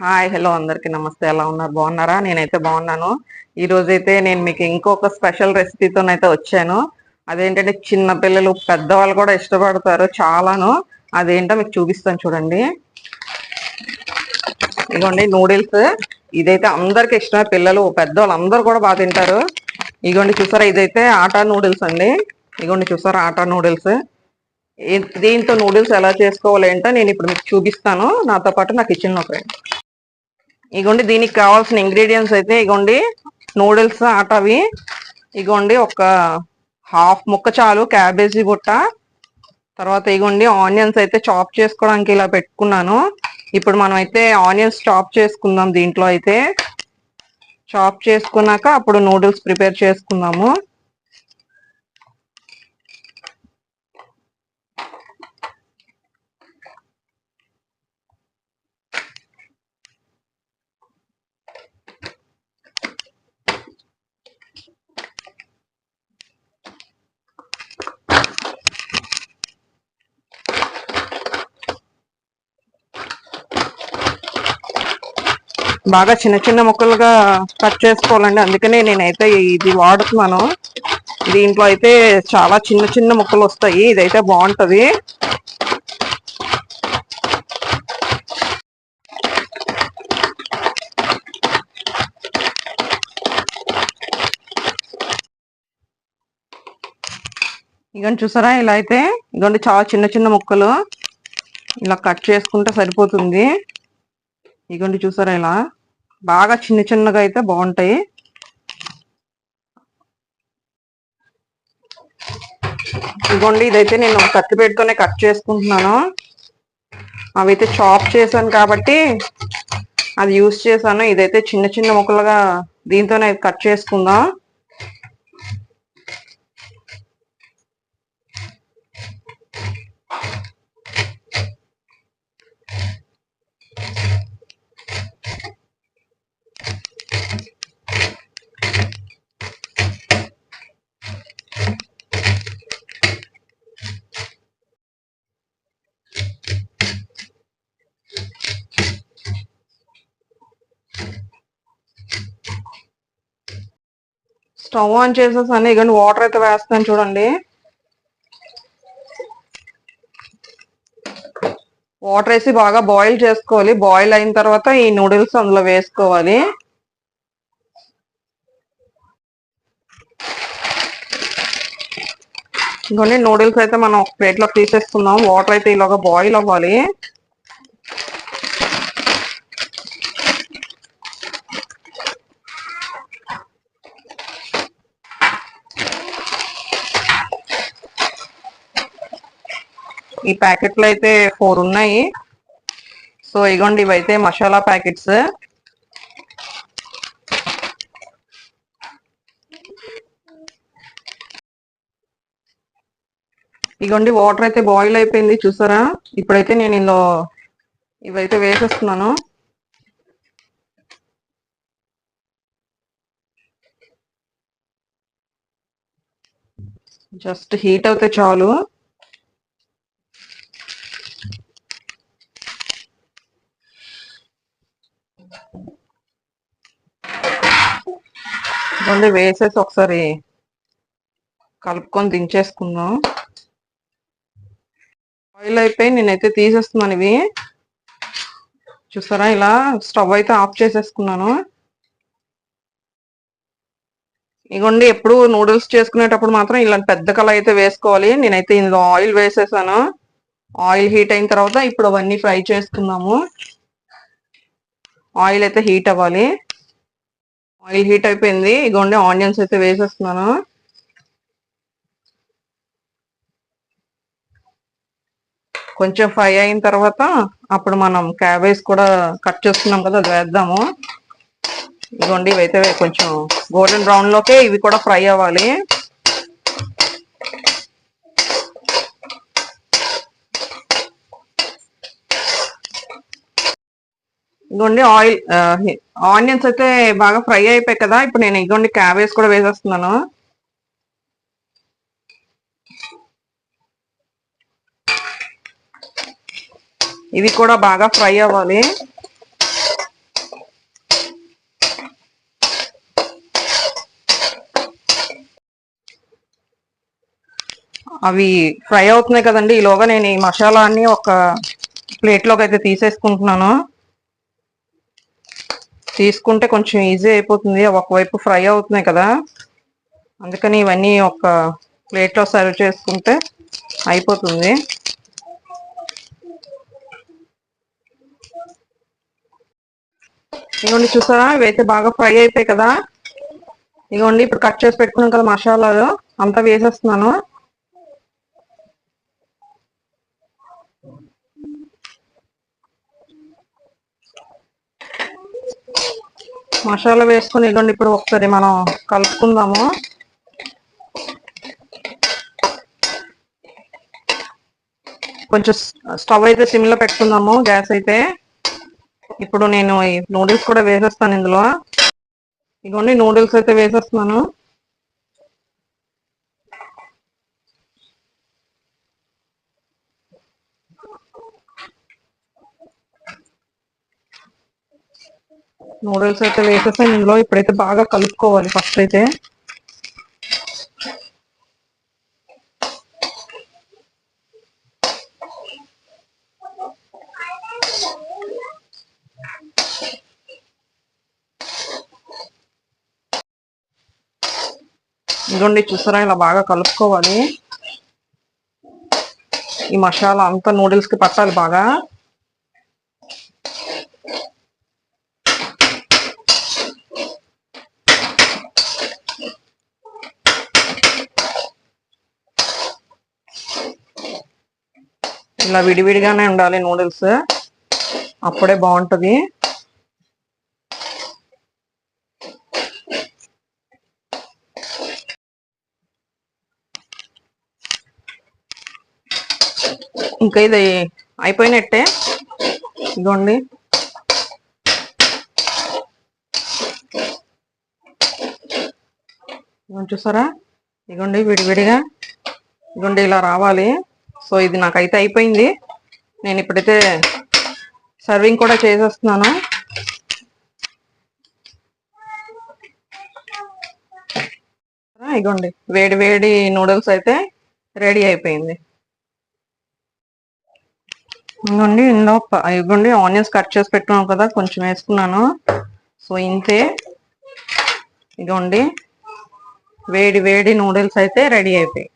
Hi hello అందరికీ నమస్తే. ఎలా ఉన్నారు? బాగున్నారా? నేనైతే బాగున్నాను. ఈ రోజైతే నేను మీకు ఇంకొక స్పెషల్ రెసిపీతోనైతే వచ్చాను. అదేంటంటే చిన్న పిల్లలు పెద్దవాళ్ళు కూడా ఇష్టపడతారు చాలాను. అదేంటో మీకు చూపిస్తాను చూడండి. ఇదిగోండి నూడిల్స్. ఇదైతే అందరికి ఇష్టమే. పిల్లలు పెద్దవాళ్ళు అందరు కూడా బాగా తింటారు. ఇదిగోండి చూసారా? ఇదైతే ఆటా నూడిల్స్ అండి. ఇదిగోండి చూసారా? ఆటా నూడిల్స్. దీంతో నూడిల్స్ ఎలా చేసుకోవాలి ఏంటో నేను ఇప్పుడు మీకు చూపిస్తాను. నాతో పాటు నా కిచెన్ ఫ్రెండ్ ఇగోండి దీనికి కావాల్సిన ఇంగ్రీడియంట్స్ అయితే ఇగోండి నూడిల్స్ ఆటవి ఇగోండి ఒక హాఫ్ ముక్క చాలు క్యాబేజీ బుట్ట. తర్వాత ఇగోండి ఆనియన్స్ అయితే చాప్ చేసుకోవడానికి ఇలా పెట్టుకున్నాను. ఇప్పుడు మనం అయితే ఆనియన్స్ చాప్ చేసుకుందాం దీంట్లో అయితే. చాప్ చేసుకున్నాక అప్పుడు నూడిల్స్ ప్రిపేర్ చేసుకుందాము. బాగా చిన్న చిన్న ముక్కలుగా కట్ చేసుకోవాలండి. అందుకనే నేనైతే ఇది వాడుతున్నాను. దీంట్లో అయితే చాలా చిన్న చిన్న ముక్కలు వస్తాయి. ఇదైతే బాగుంటుంది. ఇగోండి చూసారా ఇలా అయితే? ఇగోండి చాలా చిన్న చిన్న ముక్కలు ఇలా కట్ చేసుకుంటే సరిపోతుంది. ఇగోండి చూసారా ఇలా? బాగా చిన్న చిన్నగా అయితే బాగుంటాయి. ఇదిగోండి ఇదైతే నేను కత్తి పెట్టుకునే కట్ చేసుకుంటున్నాను. అవైతే చాప్ చేశాను కాబట్టి అది యూస్ చేశాను. ఇదైతే చిన్న చిన్న ముక్కలుగా దీంతోనే కట్ చేసుకుందాం. స్టవ్ ఆన్ చేసేసాను. ఇగోండి వాటర్ అయితే వేస్తాను చూడండి. వాటర్ వేసి బాగా బాయిల్ చేసుకోవాలి. బాయిల్ అయిన తర్వాత ఈ నూడిల్స్ అందులో వేసుకోవాలి. ఇంకొన్ని నూడిల్స్ అయితే మనం ఒక ప్లేట్ తీసేసుకుందాం. వాటర్ అయితే ఇలాగ బాయిల్ అవ్వాలి. ఈ ప్యాకెట్లు అయితే ఫోర్ ఉన్నాయి. సో ఇగోండి ఇవైతే మసాలా ప్యాకెట్స్. ఇగోండి వాటర్ అయితే బాయిల్ అయిపోయింది చూసారా? ఇప్పుడైతే నేను ఇందులో ఇవైతే వేసేస్తున్నాను. జస్ట్ హీట్ అవుతే చాలు. ఇదిగోండి వేసేసి ఒకసారి కలుపుకొని దించేసుకుందాం. ఆయిల్ అయిపోయి నేనైతే తీసేస్తున్నాను ఇవి. చూసారా? ఇలా స్టవ్ అయితే ఆఫ్ చేసేసుకున్నాను. ఇగోండి ఎప్పుడు నూడిల్స్ చేసుకునేటప్పుడు మాత్రం ఇలాంటి పెద్ద కళ అయితే వేసుకోవాలి. నేనైతే ఇందులో ఆయిల్ వేసేసాను. ఆయిల్ హీట్ అయిన తర్వాత ఇప్పుడు అవన్నీ ఫ్రై చేసుకుందాము. ఆయిల్ అయితే హీట్ అవ్వాలి. ఆయిల్ హీట్ అయిపోయింది. ఇగోండి ఆనియన్స్ అయితే వేసేస్తున్నాను. కొంచెం ఫ్రై అయిన తర్వాత అప్పుడు మనం క్యాబేజ్ కూడా కట్ చేస్తున్నాం కదా అది వేద్దాము. ఇదిగోండి ఇవైతే కొంచెం గోల్డెన్ బ్రౌన్లోకే ఇవి కూడా ఫ్రై అవ్వాలి. ఇగోండి ఆయిల్ ఆనియన్స్ అయితే బాగా ఫ్రై అయిపోయాయి కదా ఇప్పుడు నేను ఇగోండి క్యాబేజ్ కూడా వేసేస్తున్నాను. ఇది కూడా బాగా ఫ్రై అవ్వాలి. అవి ఫ్రై అవుతున్నాయి కదండి ఈలోగా నేను ఈ మసాలా అన్ని ఒక ప్లేట్లోకి అయితే తీసేసుకుంటున్నాను. తీసుకుంటే కొంచెం ఈజీ అయిపోతుంది. ఒకవైపు ఫ్రై అవుతున్నాయి కదా. అందుకని ఇవన్నీ ఒక ప్లేట్లో సర్వ్ చేసుకుంటే అయిపోతుంది. ఇదిగోండి చూసారా? ఇవైతే బాగా ఫ్రై అయిపోయాయి కదా. ఇదిగోండి ఇప్పుడు కట్ చేసి పెట్టుకున్నాం కదా మసాలాలు. అంతా వేసేస్తున్నాను. మసాలా వేసుకొని ఇదిగోండి ఇప్పుడు ఒకసారి మనం కలుపుకుందాము. కొంచెం స్టవ్ అయితే సిమ్లో పెట్టుకుందాము గ్యాస్ అయితే. ఇప్పుడు నేను ఈ నూడిల్స్ కూడా వేసేస్తాను ఇందులో. ఇదిగోండి నూడిల్స్ అయితే వేసేస్తున్నాను. నూడిల్స్ అయితే వేసేసాను ఇందులో ఇప్పుడైతే బాగా కలుపుకోవాలి ఫస్ట్ అయితే. ఇదిగోండి చూసారా? ఇలా బాగా కలుపుకోవాలి. ఈ మసాలా అంతా నూడిల్స్కి పట్టాలి బాగా. ఇలా విడివిడిగానే ఉండాలి నూడిల్స్. అప్పుడే బాగుంటుంది. ఇంకా ఇది అయిపోయినట్టే. ఇదిగోండి. ఇదిగోండి చూసారా? ఇదిగోండి విడివిడిగా. ఇదిగోండి ఇలా రావాలి. సో ఇది నాకైతే అయిపోయింది. నేను ఇప్పుడైతే సర్వింగ్ కూడా చేసేస్తున్నాను. ఇగోండి వేడి వేడి నూడిల్స్ అయితే రెడీ అయిపోయింది. ఇదిగోండి ఇందులో ఇగోండి ఇదిగోండి ఆనియన్స్ కట్ చేసి పెట్టుకున్నాం కదా కొంచెం వేసుకున్నాను. సో ఇంతే. ఇదిగోండి వేడి వేడి నూడిల్స్ అయితే రెడీ అయిపోయాయి